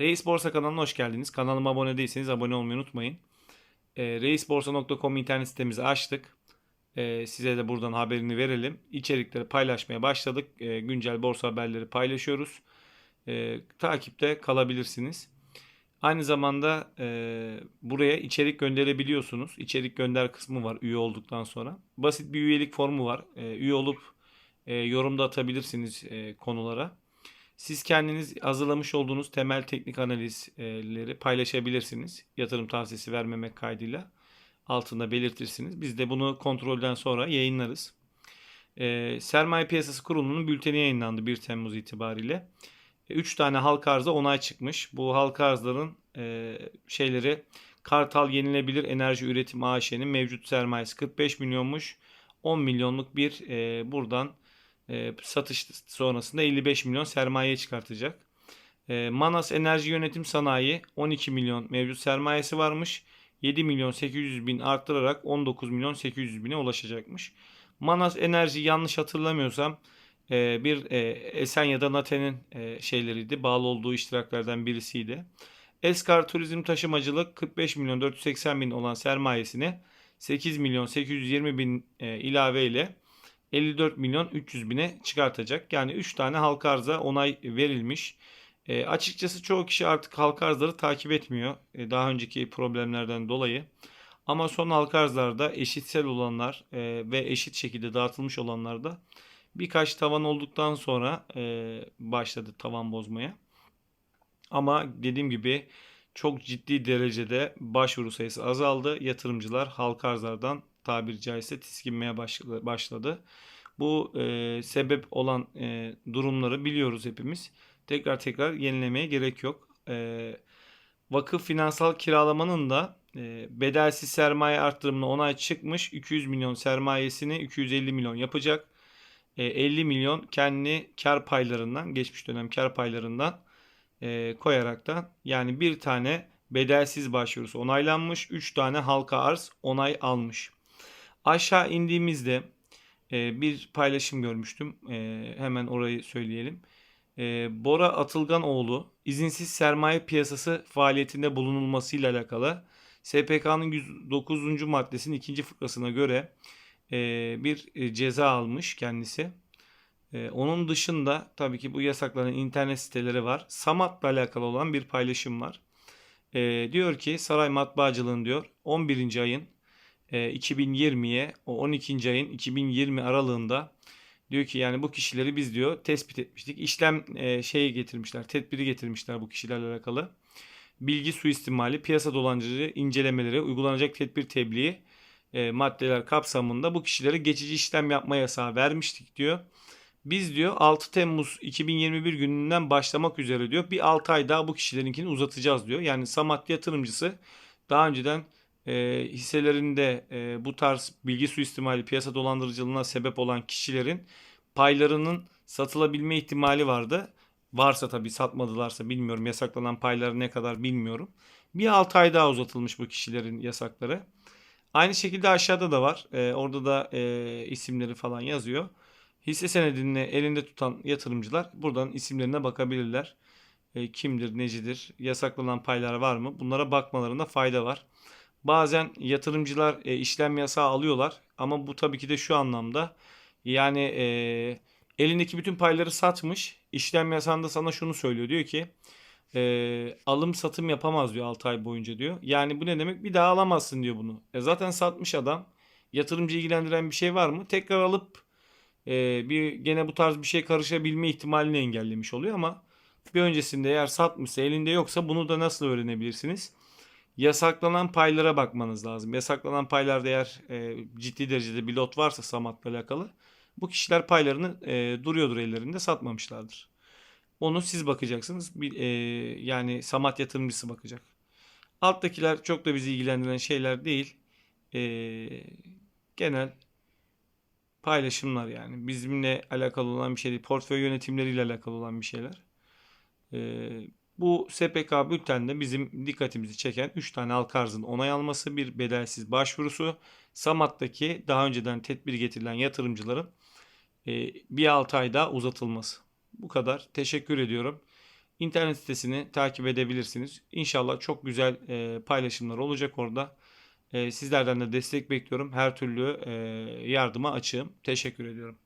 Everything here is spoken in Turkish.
Reis Borsa kanalına hoş geldiniz. Kanalıma abone değilseniz abone olmayı unutmayın. E, reisborsa.com internet sitemizi açtık. E, size de buradan haberini verelim. İçerikleri paylaşmaya başladık. E, güncel borsa haberleri paylaşıyoruz. E, takipte kalabilirsiniz. Aynı zamanda e, buraya içerik gönderebiliyorsunuz. İçerik gönder kısmı var üye olduktan sonra. Basit bir üyelik formu var. E, üye olup e, yorumda atabilirsiniz e, konulara. Siz kendiniz hazırlamış olduğunuz temel teknik analizleri paylaşabilirsiniz. Yatırım tavsiyesi vermemek kaydıyla altında belirtirsiniz. Biz de bunu kontrolden sonra yayınlarız. E, Sermaye Piyasası Kurulu'nun bülteni yayınlandı 1 Temmuz itibariyle. 3 tane halka arza onay çıkmış. Bu halka arzların e, şeyleri Kartal Yenilebilir Enerji Üretim AŞ'nin mevcut sermayesi 45 milyonmuş. 10 milyonluk bir e, buradan e, satış sonrasında 55 milyon sermaye çıkartacak. E, Manas Enerji Yönetim Sanayi 12 milyon mevcut sermayesi varmış. 7 milyon 800 bin arttırarak 19 milyon 800 bine ulaşacakmış. Manas Enerji yanlış hatırlamıyorsam e, bir e, Esen ya da Nate'nin e, şeyleriydi. Bağlı olduğu iştiraklerden birisiydi. Eskar Turizm Taşımacılık 45 milyon 480 bin olan sermayesini 8 milyon 820 bin e, ilave ile 54 milyon 300 bine çıkartacak. Yani 3 tane halka arza onay verilmiş. E, açıkçası çoğu kişi artık halka arzları takip etmiyor. E, daha önceki problemlerden dolayı. Ama son halka arzlarda eşitsel olanlar e, ve eşit şekilde dağıtılmış olanlarda birkaç tavan olduktan sonra e, başladı tavan bozmaya. Ama dediğim gibi çok ciddi derecede başvuru sayısı azaldı. Yatırımcılar halka arzlardan tabiri caizse tiskinmeye başladı. Bu e, sebep olan e, durumları biliyoruz hepimiz. Tekrar tekrar yenilemeye gerek yok. E, vakıf finansal kiralamanın da e, bedelsiz sermaye arttırımına onay çıkmış. 200 milyon sermayesini 250 milyon yapacak. E, 50 milyon kendi kar paylarından, geçmiş dönem kar paylarından e, koyarak da yani bir tane bedelsiz başvurusu onaylanmış. 3 tane halka arz onay almış. Aşağı indiğimizde e, bir paylaşım görmüştüm. E, hemen orayı söyleyelim. E, Bora Atılganoğlu izinsiz sermaye piyasası faaliyetinde bulunulmasıyla alakalı SPK'nın 109. maddesinin ikinci fıkrasına göre e, bir e, ceza almış kendisi. E, onun dışında tabii ki bu yasaklanan internet siteleri var. Samat'la alakalı olan bir paylaşım var. E, diyor ki Saray Matbaacılığın diyor 11. ayın 2020'ye o 12. ayın 2020 aralığında diyor ki yani bu kişileri biz diyor tespit etmiştik. İşlem e, şeyi getirmişler, tedbiri getirmişler bu kişilerle alakalı. Bilgi suistimali, piyasa dolandırıcı incelemeleri, uygulanacak tedbir tebliği e, maddeler kapsamında bu kişilere geçici işlem yapma yasağı vermiştik diyor. Biz diyor 6 Temmuz 2021 gününden başlamak üzere diyor bir 6 ay daha bu kişilerinkini uzatacağız diyor. Yani Samat yatırımcısı daha önceden e, hisselerinde e, bu tarz bilgi suistimali piyasa dolandırıcılığına sebep olan kişilerin paylarının satılabilme ihtimali vardı. Varsa tabii satmadılarsa bilmiyorum. Yasaklanan payları ne kadar bilmiyorum. Bir 6 ay daha uzatılmış bu kişilerin yasakları. Aynı şekilde aşağıda da var. E, orada da e, isimleri falan yazıyor. Hisse senedini elinde tutan yatırımcılar buradan isimlerine bakabilirler. E, kimdir, necidir, yasaklanan paylar var mı? Bunlara bakmalarında fayda var. Bazen yatırımcılar e, işlem yasağı alıyorlar ama bu tabii ki de şu anlamda yani e, elindeki bütün payları satmış. İşlem yasağında sana şunu söylüyor diyor ki e, alım satım yapamaz diyor 6 ay boyunca diyor. Yani bu ne demek? Bir daha alamazsın diyor bunu. E, zaten satmış adam. Yatırımcı ilgilendiren bir şey var mı? Tekrar alıp e, bir gene bu tarz bir şey karışabilme ihtimalini engellemiş oluyor ama bir öncesinde eğer satmışsa elinde yoksa bunu da nasıl öğrenebilirsiniz? Yasaklanan paylara bakmanız lazım. Yasaklanan paylarda eğer e, ciddi derecede bir lot varsa Samat'la alakalı bu kişiler paylarını e, duruyordur ellerinde satmamışlardır. Onu siz bakacaksınız. Bir, e, yani Samat yatırımcısı bakacak. Alttakiler çok da bizi ilgilendiren şeyler değil. E, genel paylaşımlar yani. Bizimle alakalı olan bir şey değil. Portföy yönetimleriyle alakalı olan bir şeyler. Ee, bu SPK bültende bizim dikkatimizi çeken 3 tane halka arzın onay alması, bir bedelsiz başvurusu, Samat'taki daha önceden tedbir getirilen yatırımcıların e, bir 6 ay daha uzatılması. Bu kadar. Teşekkür ediyorum. internet sitesini takip edebilirsiniz. İnşallah çok güzel e, paylaşımlar olacak orada. E, sizlerden de destek bekliyorum. Her türlü yardıma açığım. Teşekkür ediyorum.